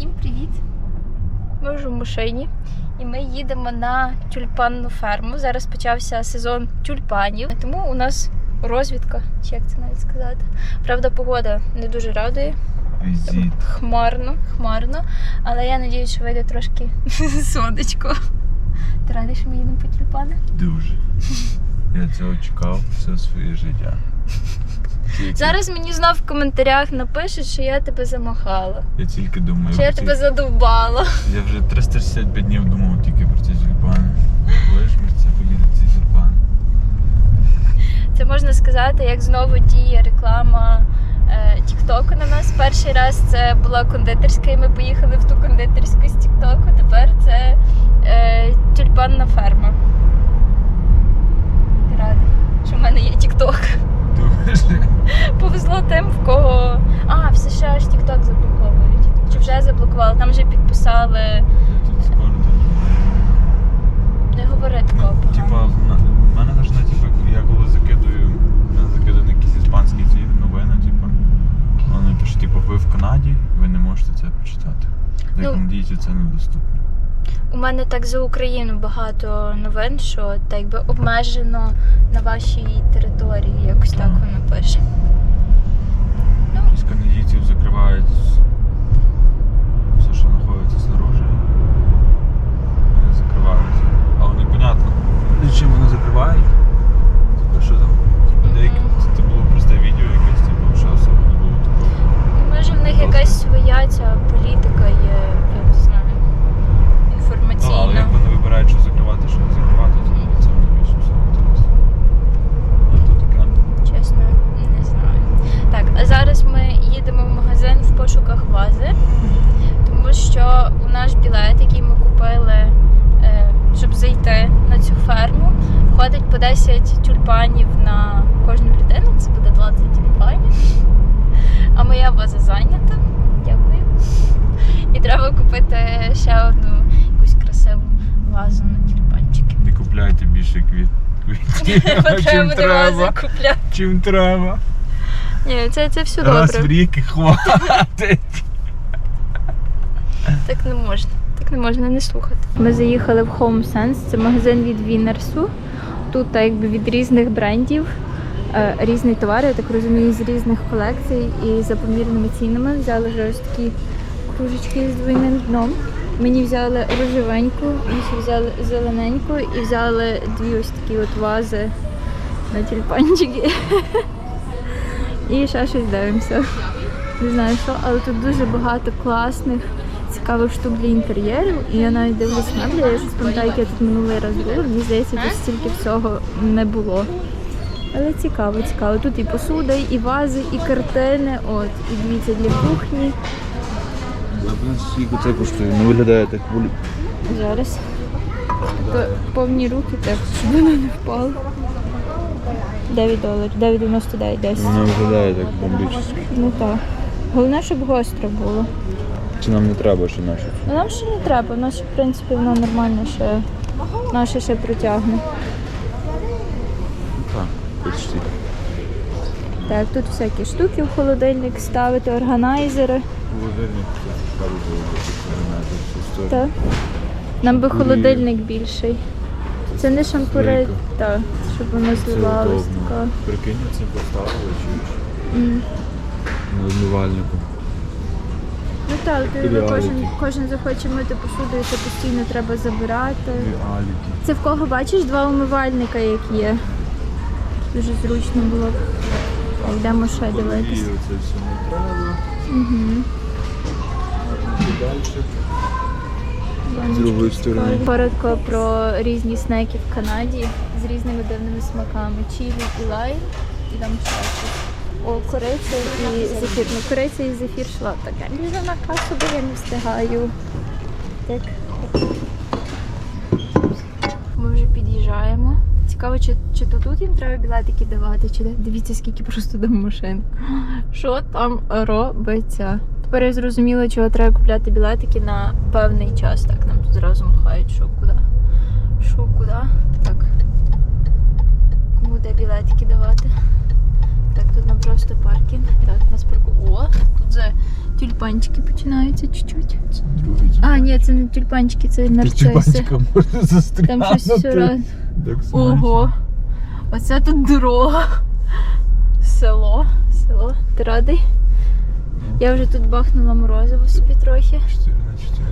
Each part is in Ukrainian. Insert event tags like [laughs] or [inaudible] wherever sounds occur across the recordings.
Всім привіт! Ми вже в машині і ми їдемо на тюльпанну ферму. Зараз почався сезон тюльпанів, тому у нас розвідка, чи як це навіть сказати. Правда, погода не дуже радує. Хмарно, хмарно. Але я надіюсь, що вийде трошки [laughs] сонечко. Ти радий, що ми їдемо по тюльпани? Дуже. Я цього чекав все своє життя. Тільки- Зараз мені знов в коментарях напишуть, що я тебе замахала, Я тільки думаю, що я тебе задовбала. я вже 365 днів думав тільки про ці тюльпани. Коли ж ми це поїде ці тюльпани? Це можна сказати, як знову діє реклама е, Тіктоку на нас. Перший раз це була кондитерська, і ми поїхали в ту кондитерську з Тіктоку. Тепер це е, тюльпанна ферма. Ти радий, що в мене є Тікток. [laughs] Повезло тим, в кого. А, в США ж Тікток заблоковують. Чи вже заблокували? Там вже підписали. Тут скоро. Не говори такого. Ну, Типа, поганого. в мене- завжди, типа, я коли закидую, в мене закидані якісь іспанські ці новини, типа. Вони пишуть, типу, ви в Канаді, ви не можете це почитати. Для Ну, канадійців це недоступно. У мене так за Україну багато новин, що так якби обмежено на вашій території, якось так воно пише. Ну, канадійців закривають все, що знаходиться снаружи. Вони закриваються. Але непонятно, чим вони закривають. Типу, що там? Типу, деякі, це було просте відео якесь, типу, що особо не було такого. може в них якась своя ця політика є, Ну, але як вони вибирають, що закривати, що не закривати, то це мені більше всього інтересно. Ну, то таке. Чесно, не знаю. Так, а зараз ми їдемо в магазин в пошуках вази, тому що у наш білет, який ми купили, е, щоб зайти на цю ферму, входить по 10 тюльпанів на кожну людину. Це буде 20 тюльпанів. А моя ваза зайнята. Дякую. І треба купити ще одну якусь красиву вазу на тюльпанчики. Не купляйте більше квіт. квітів, чим треба. Чим треба. Ні, це, це все Раз в рік і хватить. Так не можна. Так не можна не слухати. Ми заїхали в Home Sense, це магазин від Вінерсу. Тут так, якби від різних брендів. е, Різні товари, я так розумію, з різних колекцій і за помірними цінами. Взяли вже ось такі кружечки з двойним дном. Мені взяли рожевеньку, інші взяли зелененьку і взяли дві ось такі от вази на тюльпанчики. І ще щось дивимося. Не знаю що, але тут дуже багато класних, цікавих штук для інтер'єру. І я навіть дивлюсь меблі, я щось пам'ятаю, як я тут минулий раз була. Мені здається, тут стільки всього не було. Але цікаво, цікаво. Тут і посуда, і вази, і картини. От, і дивіться для кухні. Скільки це коштує? Не виглядає так. Зараз. П- Повні руки, так, щоб воно не впало. 9 доларів, 9,99 10. Не виглядає так бомбічно. Ну так. Головне, щоб гостро було. Чи нам не треба ще наші? Ну, Нам ще не треба, нас в принципі, воно нормально ще, наше ще протягне. Так, почти. Так, тут всякі штуки в холодильник ставити, органайзери. Холодильник це цікаво було б Так. Нам би холодильник більший. Це не шампури, так, щоб воно зливалось. таке. Прикинь, це поставили чи М. на умивальнику. Ну так, ти кожен, кожен захоче мити посуду, і це постійно треба забирати. Реаліті. Це в кого бачиш два умивальника, як є. Дуже зручно було б. Йдемо ще дивитися. Це все не треба. Угу. З другої сторони. Коротко про різні снеки в Канаді з різними дивними смаками. Чілі і лайм, і там щось. О, кориця і зефір. Ну, кориця і зефір шла таке. Біжу на касу, бо я не встигаю. Так. Ми вже під'їжджаємо. Цікаво, чи, чи то тут їм треба білетики давати, чи де. Дивіться, скільки просто там машин. Що там робиться? Тепер я зрозуміла, чого треба купляти білетики на певний час. Так, нам тут зразу махають, що куди. Що куди. Так. Кому де білетики давати? Так, тут нам просто паркінг. Так, нас парку. О, тут за Тюльпанчики починаються чуть-чуть. А, ні, це не тюльпанчики, це нарциси. можна. Там щось все раз. Ого. Оце тут дорога. Село. Село. Ти радий? Я вже тут бахнула морозиво собі трохи. 4 на 4.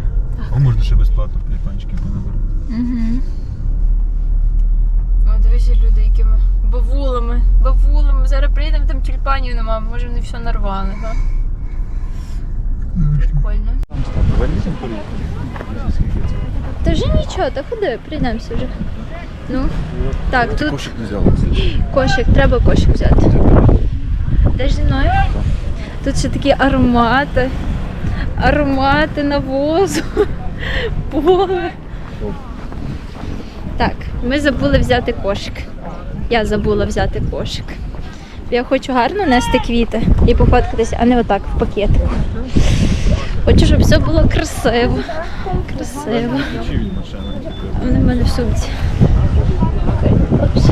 А можна ще безплатно пліпанчики понабирати. Угу. О, дивися люди, якими бавулами, бавулами. Зараз приїдемо, там тюльпанів нема, може вони все нарвали, так? Прикольно. Та вже нічого, та ходи, прийдемося вже. Ну, так, тут Кошик не взяла, кошик, треба кошик взяти. Йдеш зі мною? Тут ще такі аромати. Аромати навозу. Поле. Так, ми забули взяти кошик. Я забула взяти кошик. Я хочу гарно нести квіти і пофоткатися, а не отак в пакетику. Хочу, щоб все було красиво. Красиво. Вони в мене в сумці. Окей. Опс.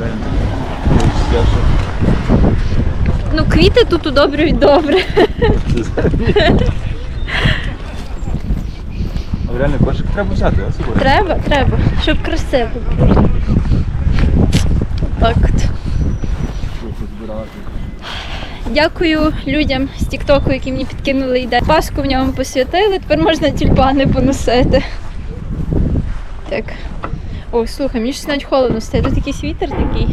Реально таке. Я ще- Ну, квіти тут удобрюють добре. А Реально кошик треба взяти, а собою? Треба, треба, щоб красиво було. Так от. Дякую людям з Тіктоку, які мені підкинули ідею. Паску в ньому посвятили, тепер можна тюльпани поносити. Так. О, слухай, мені щось навіть холодно стає. Тут якийсь вітер такий.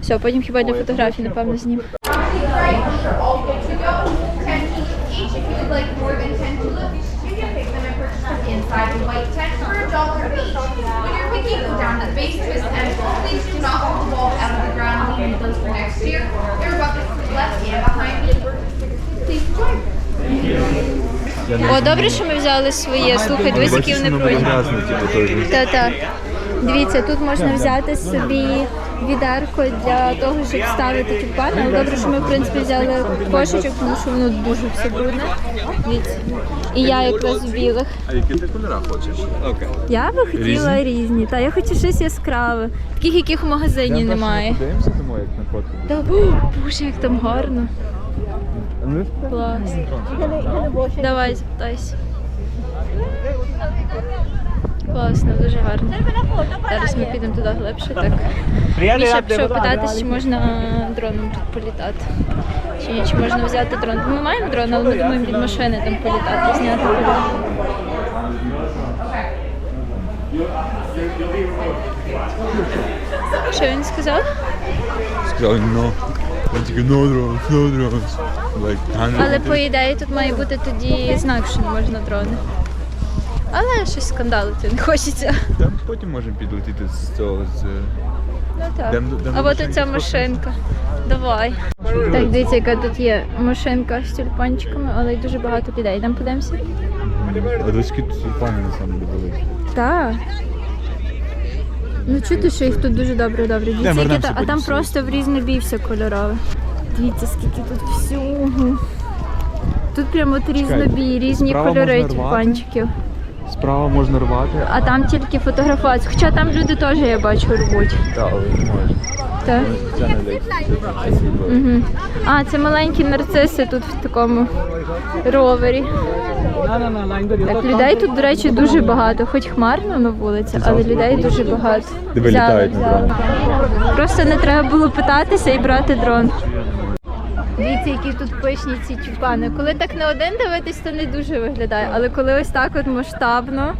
Все, потім хіба для фотографій, напевно, зніму. all good to go. Ten tulips each. If you would like more than ten tulips, you can pick them and purchase them inside the white tent for a dollar each. When you're picking, go down to the base of his tent. Please do not pull the bulb out of the ground. We need those for next year. There are buckets to the left and behind me. Please enjoy. О, добре, що ми взяли своє. Слухай, дивись, які вони пройдуть. грязно, типу, теж. Та-та. Дивіться, тут можна взяти собі відерко для того, щоб ставити тюльпани. Але добре, що ми в принципі взяли кошечок, тому що воно дуже все брудне. Дивіться. І я якраз в білих. А які ти кольора хочеш? Окей. Я би хотіла різні. Та я хочу щось яскраве. Таких, яких в магазині немає. Подивимося тому, як на фотку. Та, Боже, як там гарно. Ну, Клас. Давай, запитайся. Класно, дуже гарно. Зараз ми підемо туди глибше. Так. Міша пішов питатись, чи можна дроном тут політати. Чи ні, чи можна взяти дрон. Ми маємо дрон, але ми думаємо від машини там політати, зняти політ. Що він сказав? Сказали, no. Тільки, no drones, no drones. Like, Але по ідеї тут має бути тоді знак, що не можна дрони. Але щось скандалити не хочеться. Там потім можемо підлетіти з цього, з... Ну так. Дем до- дем А от оця машинка. Давай. Так, дивіться, яка тут є машинка з тюльпанчиками, але й дуже багато людей. Йдемо подивимося. А доски тут пани на самом деле. Так. Ну чути, що їх тут дуже добре добре. Дивіться, які та- а там просто в різнобій все кольорове. Дивіться, скільки тут всього. Тут прямо от різнобій, різні кольори тюльпанчиків. Справа можна рвати, А там тільки фотографуватися. Хоча там люди теж, я бачу, рвуть. Так, але не можна. Так. Це не лише. Угу. А, це маленькі нарциси тут в такому ровері. Так, людей тут, до речі, дуже багато. Хоч хмарно на вулиці, але людей дуже багато. Диви, Взяли, літають взяли. Просто не треба було питатися і брати дрон. Дивіться, які тут пишні ці чупани. Коли так на один дивитись, то не дуже виглядає. Але коли ось так от масштабно,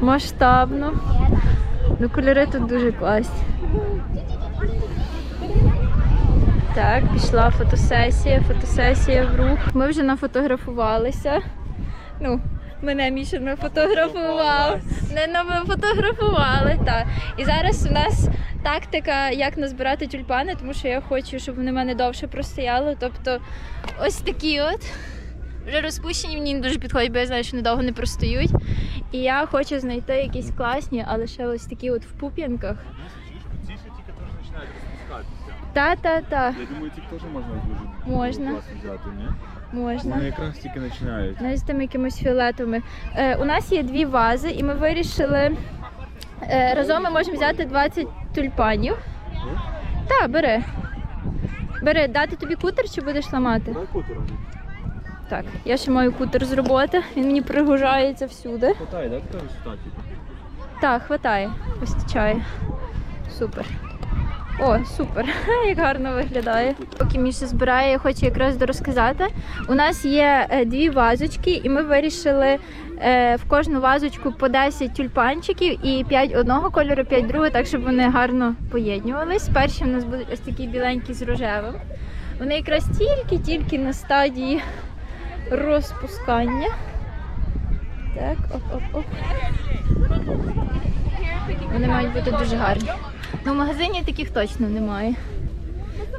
масштабно, ну кольори тут дуже класні. Так, пішла фотосесія, фотосесія в рух. Ми вже нафотографувалися. Ну, мене Міша нафотографував. Не нафотографували, так. І зараз у нас тактика, як назбирати тюльпани, тому що я хочу, щоб вони в мене довше простояли. Тобто ось такі от. Вже розпущені мені не дуже підходять, бо я знаю, що недовго не простоють. І я хочу знайти якісь класні, але ще ось такі от в пуп'янках. Ці ще тільки теж починають розпускатися. Та-та-та, Я думаю, ці теж можна дуже Можна. класно взяти, ні? Можна. Вони якраз тільки починають. Навіть з тими якимось фіолетовими. Е, у нас є дві вази, і ми вирішили. Е, разом ми можемо взяти 20 тюльпанів. Так, бери. Бери, дати тобі кутер чи будеш ламати? Дай кутером. Так, я ще маю кутер з роботи, він мені пригужається всюди. Хватає, так? Така висота. Так, хватає, вистачає. Супер. О, супер, [laughs] як гарно виглядає. Поки Міша збирає, я хочу якраз розказати. У нас є е, дві вазочки, і ми вирішили е, в кожну вазочку по 10 тюльпанчиків і 5 одного кольору, 5 другого, так щоб вони гарно поєднувались. Перші в нас будуть ось такі біленькі з рожевим. Вони якраз тільки-тільки на стадії розпускання. Так, оп-оп-оп. Вони мають бути дуже гарні. Ну, в магазині таких точно немає.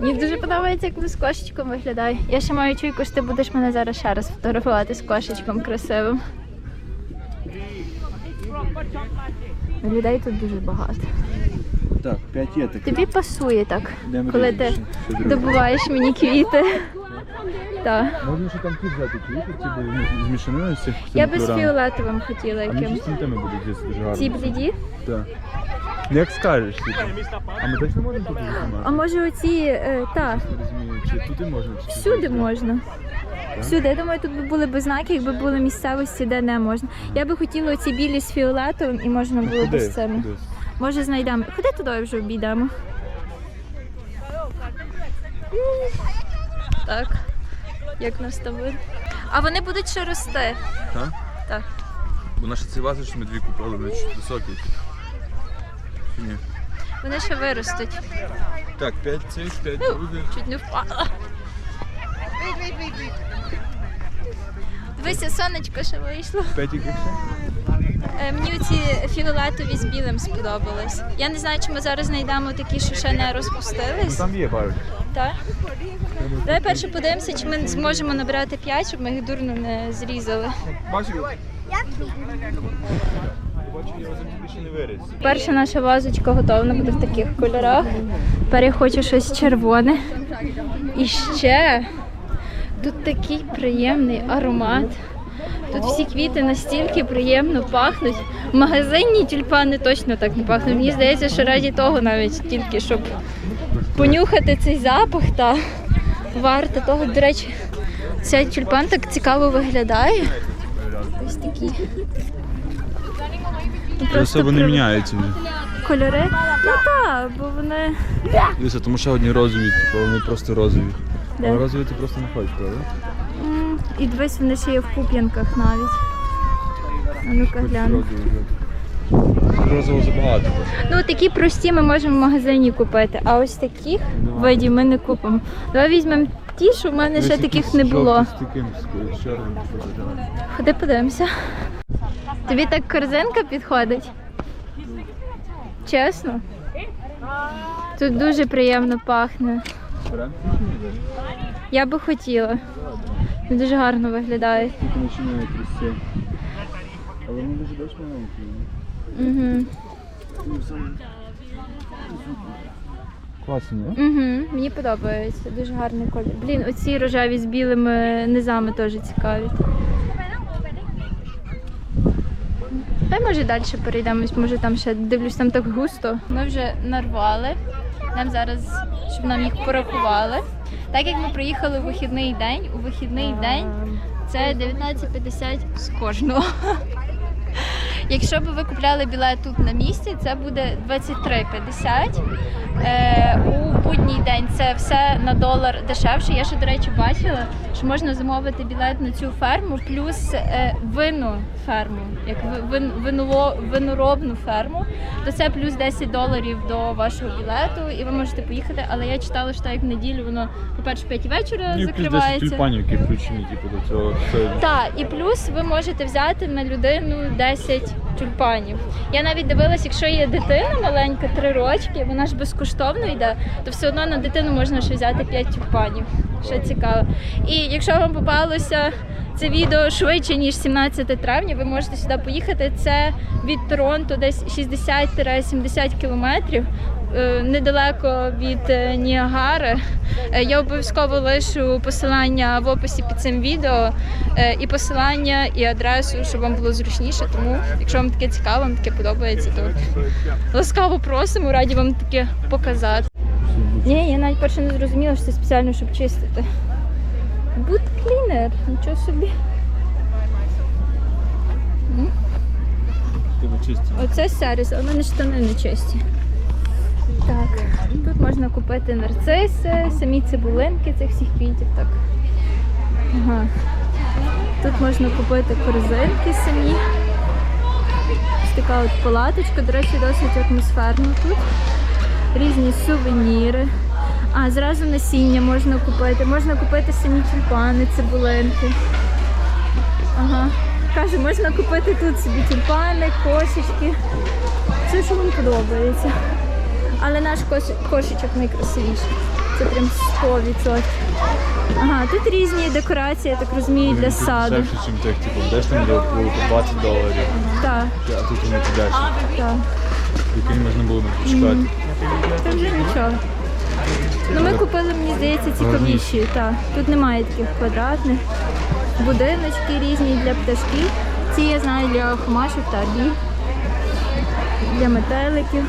Мені дуже подобається, як вони з кошечком виглядає. Я ще маю чуйку, що ти будеш мене зараз ще раз фотографувати з кошечком красивим. Людей тут дуже багато. Так, 5 є таких. Тобі пасує так, коли ти добуваєш мені квіти. Так. Можна ще там ті взяти квіти, ці були змішані з цих Я би з фіолетовим хотіла гарно. Ці бліді. Так. Ну, Як скажеш, типу. А ми точно можемо тут А може оці, е, Не розумію, чи тут і можна, чи всюди можна. Всюди, я думаю, тут би були б знаки, якби були місцевості, де не можна. Я би хотіла оці білі з фіолетовим і можна Ну, було б куди? з цими. Куди? Може знайдемо. Ходи туди вже обійдемо. Так. Як нас там видно. А вони будуть ще рости. Так? Так. Бо наші ці вазочки ми дві купили, вони чуть високі. Ні. Вони ще виростуть. Так, 5 цих, 5 других. Чуть не впала. Дивися, сонечко ще вийшло. 5 яких ще? Е, Мені ці фіолетові з білим сподобались. Я не знаю, чи ми зараз знайдемо такі, що ще не Ну розпустились. там є пару. Так? Давай перше подивимося, чи ми зможемо набрати 5, щоб ми їх дурно не зрізали. Бачив? Перша наша вазочка готова, буде в таких кольорах. Тепер я хочу щось червоне. І ще тут такий приємний аромат. Тут всі квіти настільки приємно пахнуть. В магазині тюльпани точно так не пахнуть. Мені здається, що раді того навіть тільки щоб понюхати цей запах та варто того. До речі, цей тюльпан так цікаво виглядає. Ось такі. Ну, Просто при- міняються вже. Кольори? Ну так, бо вони. Дивіться, тому що одні розові, типу, вони просто розові. Де? А розові ти просто не хочеш, правда? М, І дивись, вони ще є в пуп'янках навіть. А ну-ка Хочеш гляну. розові вже. Розово забагато. Ну такі прості ми можемо в магазині купити, а ось таких Ну. видів ми не купимо. Давай візьмемо ті, що в мене ще Дивись, таких якісь не було. жовті З таким, з- чорним. Ходи подивимося. Тобі так корзинка підходить? Чесно? Тут дуже приємно пахне. Я би хотіла. Дуже гарно виглядає. Починає трясти. Але вони дуже дощ маленькі. Угу. Класно, не? Угу. Мені подобається. Дуже гарний колір. Блін, оці рожеві з білими низами теж цікаві. Давай може далі перейдемось, може там ще дивлюсь, там так густо. Ми вже нарвали. Нам зараз, щоб нам їх порахували. Так як ми приїхали у вихідний день, у вихідний день це 19,50 з кожного. Якщо б ви купляли білет тут на місці, це буде 23,50. Е, у будній день це все на долар дешевше. Я ще, до речі, бачила, що можна замовити білет на цю ферму, плюс е, винну ферму, як ви- вин, виноробну ферму, то це плюс 10 доларів до вашого білету, і ви можете поїхати. Але я читала, що так як в неділю воно, по-перше, в 5 вечора і плюс 10 закривається. тюльпанів, які включені, типу, до цього. Це... Так, і плюс ви можете взяти на людину 10 тюльпанів. Я навіть дивилась, якщо є дитина маленька, три рочки, вона ж безкоштовно йде, то все одно на дитину можна ще взяти 5 тюльпанів. Що цікаво. І якщо вам попалося це відео швидше, ніж 17 травня, ви можете сюди поїхати. Це від Торонто десь 60-70 кілометрів. Е, Недалеко від е, Ніагари. Е, Я обов'язково лишу посилання в описі під цим відео і посилання, і адресу, щоб вам було зручніше. Тому, якщо вам таке цікаво, вам таке подобається, то ласкаво просимо, раді вам таке показати. Ні, я навіть перше не зрозуміла, що це спеціально, щоб чистити. Boot cleaner, нічого собі. Оце сервіс, а в мене штани не чисті. Так, тут можна купити нарциси, самі цибулинки цих всіх квітів. Так. Ага. Тут можна купити корзинки самі. Ось така от палаточка, до речі, досить атмосферно тут. Різні сувеніри. А, зразу насіння можна купити. Можна купити самі тюльпани, цибулинки. Ага. Каже, можна купити тут собі тюльпани, кошечки. Все, що вам подобається. Але наш кошечок найкрасивіший. Це прям 100%. Ага, тут різні декорації, я так розумію, для саду. Дешевше, ніж тих, типу, десь там було по 20 доларів, Так, а тут вони подальше. так. Який можна було б почекати. Це вже нічого. Ну ми купили, мені здається, цікавіші. Так. Тут немає таких квадратних. Будиночки різні для пташків. Ці я знаю для хомашок та бій, для метеликів.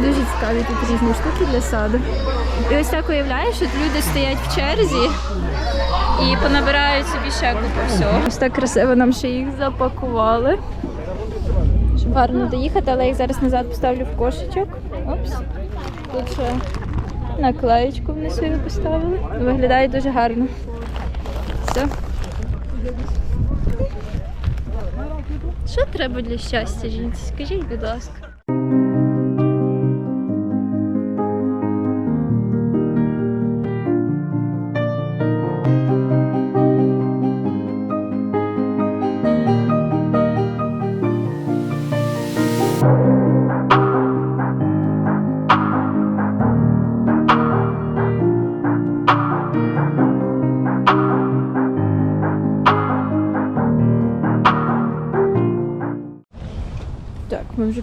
Дуже цікаві тут різні штуки для саду. І ось так уявляєш, що люди стоять в черзі і понабирають собі ще купу всього. Ось так красиво нам ще їх запакували. Щоб гарно доїхати, але я їх зараз назад поставлю в кошечок. Опс. Тут ще наклеєчку вони свою поставили. Виглядає дуже гарно. Все. Що треба для щастя, жінці? Скажіть, будь ласка.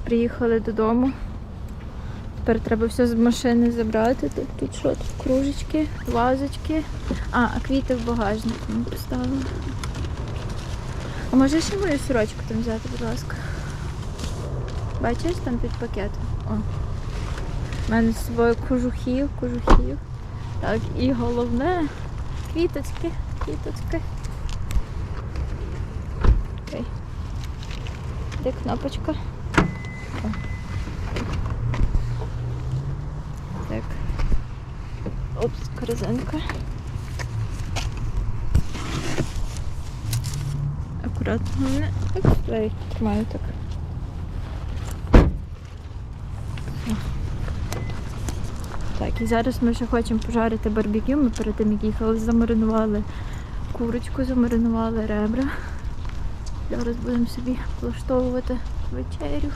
Приїхали додому. Тепер треба все з машини забрати. Тут, тут що? Тут кружечки, вазочки. А, а квіти в багажнику ми поставили. А може ще мою сорочку там взяти, будь ласка. Бачиш, там під пакетом. О. У мене з собою кожухів, кожухів. Так, і головне квіточки, квіточки. Окей. Де кнопочка? О. Так. Опс, корзинка. Акуратно мене. Опс, я тримаю так. Так, і зараз ми ще хочемо пожарити барбекю. Ми перед тим як їхали, замаринували курочку, замаринували ребра. Зараз будемо собі влаштовувати вечерю.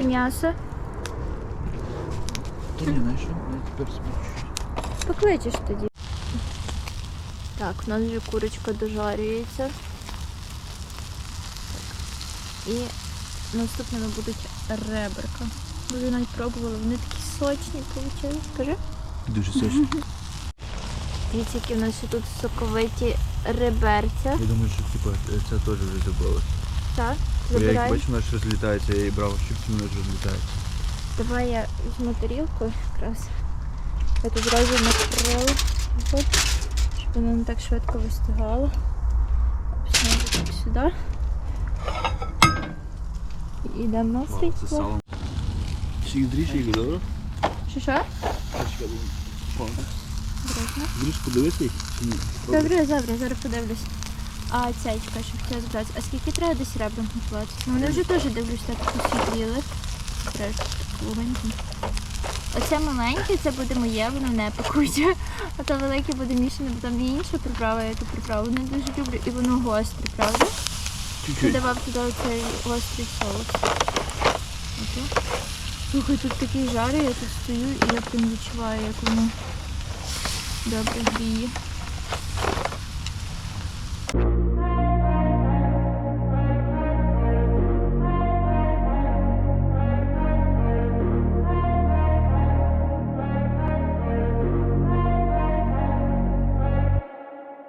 Нести м'ясо. Ні, знаєш, що? Я тепер чуть-чуть. Покличеш тоді. Так, у нас вже курочка дожарюється. І наступними будуть реберка. Вже навіть пробували, вони такі сочні вийшли. Скажи. Дуже сочно. Дивіться, які в нас тут соковиті реберця. Я думаю, що типу, це теж вже забрали. Так, я як бачу, вона ж розлітається, я її брав, щоб зі мною розлітається. Давай я візьму тарілку якраз. Я тут зразу накрила, щоб воно не так швидко. Обсняти так сюди. І на світло. Всіх дріжджі, добре? Що що? Дріж подивися їх чи ні? Добре, добре, зараз подивлюсь. А ця чекай, щоб хотіла запитати, а скільки треба десь ребрам готувати? Ну, Вони вже теж дивлюсь, так посвітліли. Оце маленьке, це буде моє, воно не пекуче. А то велике буде мішане, бо там є інша приправа, я ту приправу не дуже люблю. І воно гостре, правда? Чуть-чуть. давав туди цей гострий соус. Ото. Слухай, тут такий жар, я тут стою і я прям відчуваю, як воно добре гріє.